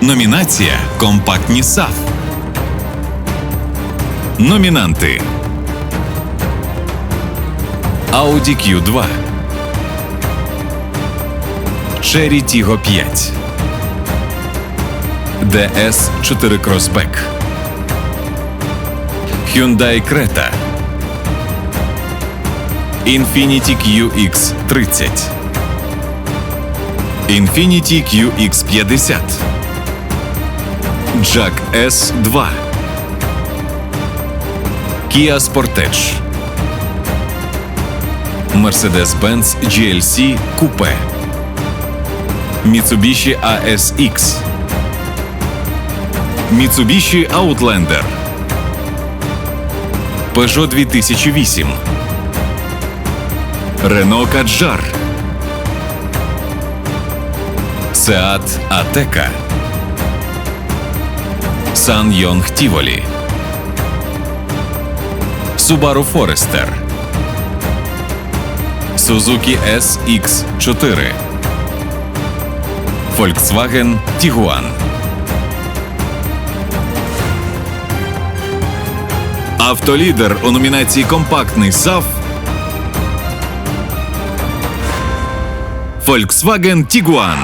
Номінація Компактні САФ. Номінанти Audi Q2 Cherry Tiggo 5 DS 4 Crossback Hyundai Creta Infiniti QX30 Infiniti QX50 Jack S2 Kia Sportage Mercedes-Benz GLC Coupe Mitsubishi ASX Mitsubishi Outlander Peugeot 2008 Renault Kadjar Seat Ateca Сан-Йонг Тіволі Subaru Forester Suzuki SX4 Volkswagen Tiguan Автолідер у номінації Компактний САФ Volkswagen Tiguan